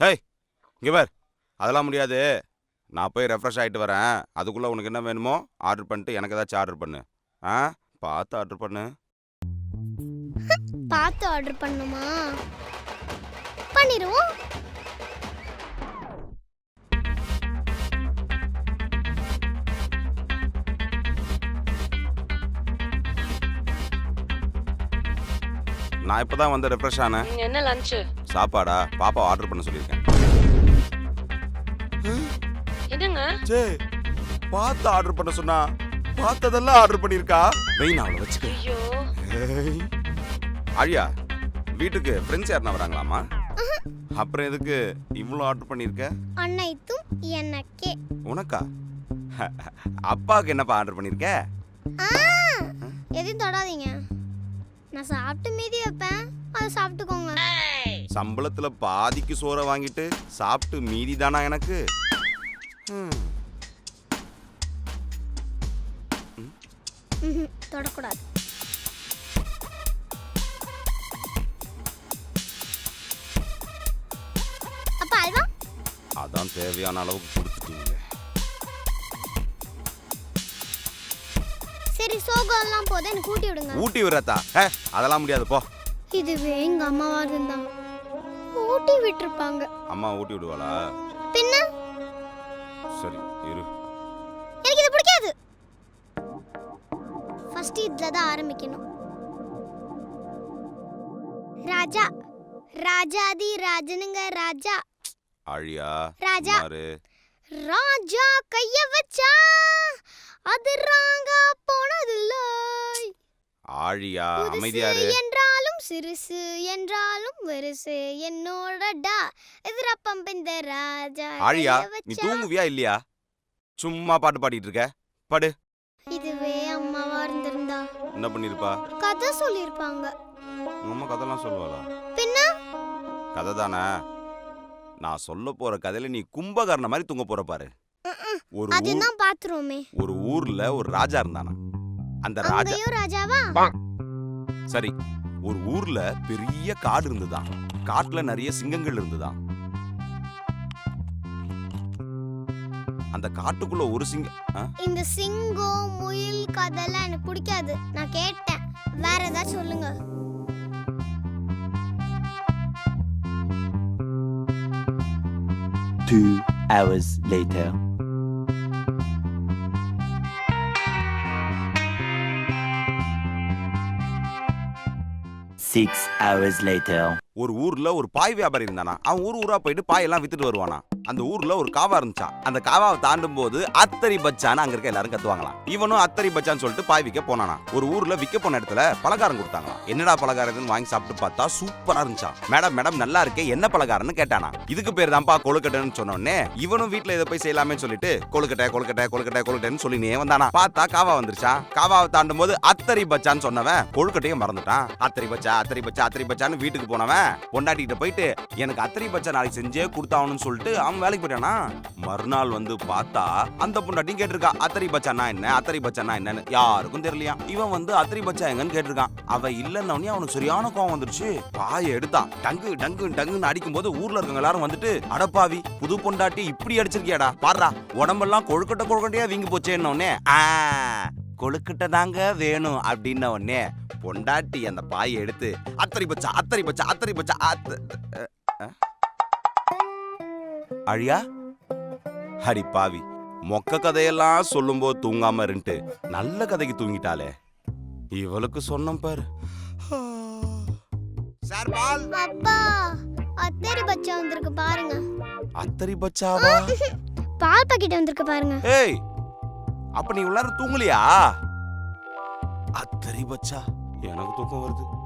ஏய் இங்கே பார். அதெல்லாம் முடியாது. நான் போய் ரெஃப்ரெஷ் ஆகிட்டு வரேன். அதுக்குள்ளே உனக்கு என்ன வேணுமோ ஆர்டர் பண்ணிட்டு எனக்கு ஏதாச்சும் ஆர்டர் பண்ணு. ஆ? பார்த்து ஆர்டர் பண்ணு. பார்த்து ஆர்டர் பண்ணுமா பண்ணிடுவோம் நான் இப்போ தான் வந்து ரெஃப்ரெஷ் ஆனேன். நீங்க என்ன லஞ்ச் சாப்பாடா? பாப்பா ஆர்டர் பண்ண சொல்லியிருக்கேன். என்னங்க? சே பார்த்து ஆர்டர் பண்ண சொன்னா பார்த்ததெல்லாம் ஆர்டர் பண்ணியிருக்கா? வெயின் அவளை வச்சுக்க. ஐயோ. ஏய். ஆழியா வீட்டுக்கு ஃப்ரெண்ட்ஸ் யாருன்னா வராங்களாமா அப்புறம் எதுக்கு இவ்வளோ ஆர்டர் பண்ணியிருக்க? அனைத்தும் எனக்கே. உனக்கா? அப்பாவுக்கு என்னப்பா ஆர்டர் பண்ணியிருக்க? ஆ எதையும் தொடாதீங்க. நான் சாப்பிட்டு மீதி வைப்பேன். அதை சாப்பிட்டுக்கோங்க. சம்பளத்துல பாதிக்கு சோறை வாங்கிட்டு சாப்பிட்டு மீதி தானா எனக்கு தொடக்கூடாது. அப்பா அல்வா? அதான் தேவையான அளவுக்கு சரி சோகம் எல்லாம் போதும் எனக்கு ஊட்டி விடுங்க. ஊட்டி விடுறதா? அதெல்லாம் முடியாது போ. இதுவே எங்க அம்மாவா இருந்தாங்க ஊட்டி விட்டுருப்பாங்க. அம்மா ஊட்டி விடுவாளா? பின்ன? சரி இரு. எனக்கு இது பிடிக்காது. ஃபர்ஸ்ட் இதுல தான் ஆரம்பிக்கணும். ராஜா ராஜாதி ராஜனுங்க ராஜா. ஆழியா ராஜா. ராஜா கைய வச்சா அது ராங்கா போனதில்ல. ஆழியா அமைதியாரு. என்றாலும் சிறுசு என்றாலும் வெறுசு. என்னோட டா எதிரப்பம் இந்த ராஜா ஆழியா நீ. தூங்குவியா இல்லையா? சும்மா பாட்டு பாடிட்டு இருக்க. பாடு. இதுவே அம்மாவா இருந்திருந்தா என்ன பண்ணிருப்பா? கதை சொல்லியிருப்பாங்க உங்க அம்மா கதைலாம் சொல்லுவாளா? பின்ன? கதை தானே நான் சொல்ல போற கதையில நீ கும்பகர்ண மாதிரி தூங்க போற பாரு. ஒரு அதுதான் பாத்துருவோமே. ஒரு ஊர்ல ஒரு ராஜா இருந்தானா? அந்த ராஜா அங்கேயும் ராஜாவா சரி ஒரு ஊர்ல பெரிய காடு இருந்துதான். காட்டுல நிறைய சிங்கங்கள் இருந்துதான். அந்த காட்டுக்குள்ள ஒரு சிங்க ஆ? இந்த சிங்கம் முயல் கதைலாம் எனக்கு பிடிக்காது. நான் கேட்டேன். வேற ஏதாச்சும் சொல்லுங்க. Two hours later. Six hours later. ஒரு ஊர்ல ஒரு பாய் வியாபாரி இருந்தானா? அவன் ஊர் ஊரா போயிட்டு பாயெல்லாம் வித்துட்டு வருவானா? அந்த ஊர்ல ஒரு காவா இருந்துச்சான் அந்த காவாவை தாண்டும் போது அத்தரி பச்சான்னு அங்க இருக்க எல்லாரும் கத்துவாங்களாம். இவனும் அத்தரி பச்சான்னு சொல்லிட்டு பாய் விற்க போனானா? ஒரு ஊர்ல விற்க போன இடத்துல பலகாரம் கொடுத்தாங்களாம். என்னடா பலகாரம் இதுன்னு வாங்கி சாப்பிட்டு பார்த்தா சூப்பரா இருந்துச்சான் மேடம் மேடம் நல்லா இருக்கே என்ன பலகாரம்னு கேட்டானா? இதுக்கு பேர் தான்ப்பா கொழுக்கட்டைன்னு சொன்னோடனே இவனும் வீட்டுல இதை போய் செய்யலாமே சொல்லிட்டு கொழுக்கட்டை கொழுக்கட்டை கொழுக்கட்டை கொழுக்கட்டைன்னு சொல்லினே வந்தானா. பார்த்தா காவா வந்துருச்சான் காவாவை தாண்டும் போது அத்தரி பச்சான்னு சொன்னவன் கொழுக்கட்டையும் மறந்துட்டான். அத்தரி பச்சா அத்தரி பச்சா அத்தரி பச்சான்னு வீட்டுக்கு போனவன் பொண்டாட்டிகிட்ட போயிட்டு எனக்கு அத்தரி பச்சை நாளைக்கு செஞ்சே கொடுத்தாகணும்னு சொல்லிட்டு அவன் வேலைக்கு போயிட்டானா? மறுநாள் வந்து பார்த்தா அந்த பொண்டாட்டியும் கேட்டிருக்கா அத்தரி பச்சானா என்ன? அத்தரி பச்சானா என்னன்னு? யாருக்கும் தெரியலையா? இவன் வந்து அத்தரி பச்சா எங்கன்னு? கேட்டிருக்கான். அவன் இல்லைன்ன உடனே அவனுக்கு சரியான கோவம் வந்துருச்சு. பாய எடுத்தான். டங்கு டங்கு டங்குன்னு அடிக்கும் போது ஊர்ல இருக்கவங்க எல்லாரும் வந்துட்டு அடப்பாவி புது பொண்டாட்டி இப்படி அடிச்சிருக்கியாடா? பாடுறா உடம்பெல்லாம் கொழுக்கட்டை கொழுக்கட்டையா வீங்கி போச்சேன்ன கொழுக்கிட்ட ஆ கொழுக்கட்டை தாங்க வேணும் அப்படின்ன உடனே பொண்டாட்டி அந்த பாயை எடுத்து அத்தரி பச்சா அத்தரி பச்சா அத்தரி பச்சா அத்த. அழியா? ஹரி பாவி. மொக்க கதையெல்லாம் சொல்லும்போது தூங்காம இருந்துட்டு நல்ல கதைக்கு தூங்கிட்டாளே. இவளுக்கு சொன்னோம் பாரு. சார் பால். அப்பா அத்தரி பச்சா வந்திருக்கு பாருங்க. அத்தரி பச்சாவா? பால் பாக்கெட் வந்திருக்கு பாருங்க. ஏய் அப்ப நீ உள்ளார தூங்கலையா? அத்தரி பச்சா. எனக்கு தூக்கம் வருது.